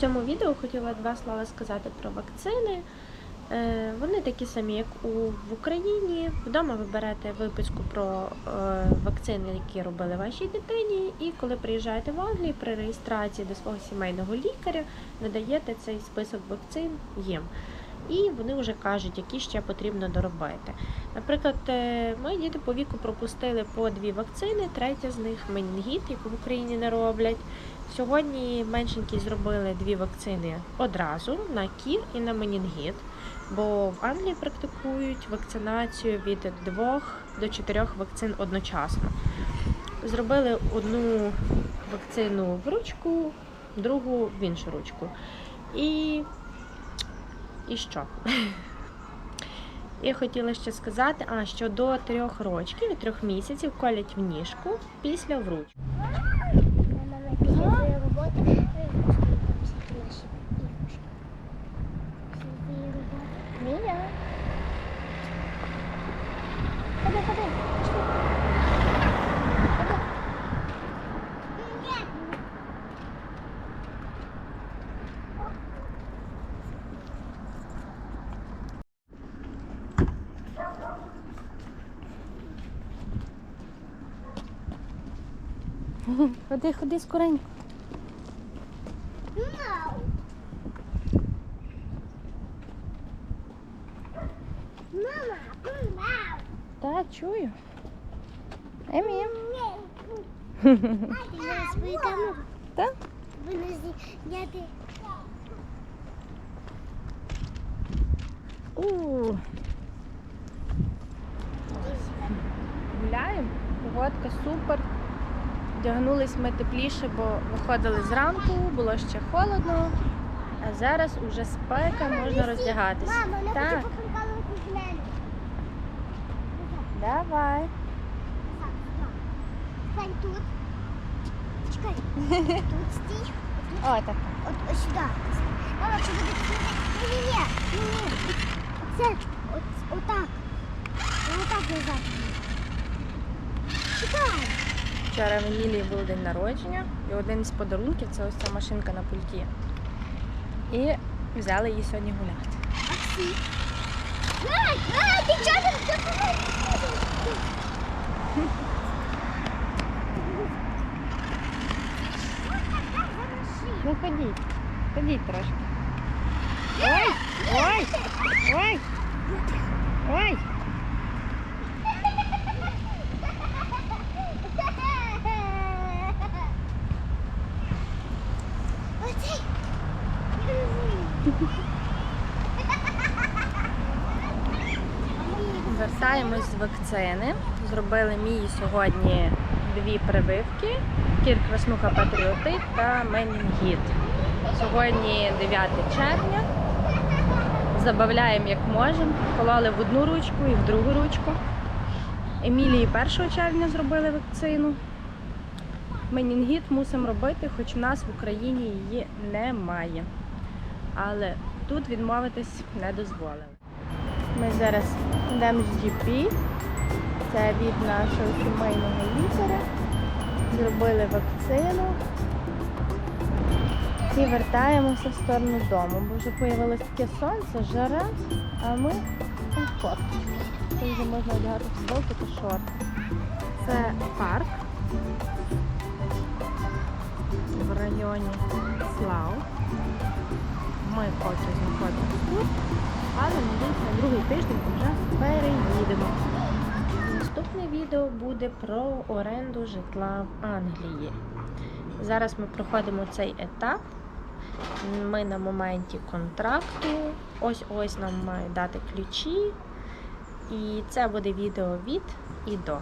В цьому відео хотіла два слова сказати про вакцини. Е, Вони такі самі, як у в Україні. Вдома ви берете виписку про е, вакцини, які робили вашій дитині, і коли приїжджаєте в Англію при реєстрації до свого сімейного лікаря, надаєте цей список вакцин їм. І вони вже кажуть, які ще потрібно доробити. Наприклад, е, мої діти по віку пропустили по дві вакцини, третя з них менінгіт, яку в Україні не роблять. Сьогодні меншенькі зробили дві вакцини одразу на кір і на менінгіт, бо в Англії практикують вакцинацію від двох до чотирьох вакцин одночасно. Зробили одну вакцину в ручку, другу в іншу ручку. І, і що? Я хотіла ще сказати, а що до трьох років, трьох місяців колять в ніжку після в Ходи, ходи скоренько. Мама, мяу. Так, чую. Емі. Камеру Так? винести. Я ти. У. Гуляємо. Погодка супер. Вдягнулись ми тепліше, бо виходили зранку, було ще холодно, а зараз уже спека, можна роздягатися. Мама, Так, давай. Стань тут. Чекай. Тут стій. О, так. От ось сюди. Мама, це буде ні, ні, ні. Це от, отак. Отак назад. Чекай. Вчора в Емілії був день народження, і один з подарунків це ось ця машинка на пульті. І взяли її сьогодні гуляти. Ну ходіть, ходіть трошки. Ой, ой, ой, ой. Вертаємось з вакцини. Зробили мій сьогодні дві прививки: кір краснуха патріотит та менінгіт. Сьогодні 9 червня. Забавляємо як можемо. Кололи в одну ручку і в другу ручку. Емілії 1 червня зробили вакцину. Менінгіт мусимо робити, хоч у нас в Україні її немає. Але тут відмовитись не дозволили. Ми зараз йдемо з GP. Це від нашого сімейного лікаря. Зробили вакцину. І вертаємося в сторону дому, бо вже з'явилось таке сонце, жара, а ми комфорт. Тут вже можна одягати футболки та шорти. Це парк в районі Слав. Ми поки знаходимося тут, але надіюсь, на другий тиждень вже переїдемо. Наступне відео буде про оренду житла в Англії. Зараз ми проходимо цей етап. Ми на моменті контракту. Ось ось нам мають дати ключі. І це буде відео від і до.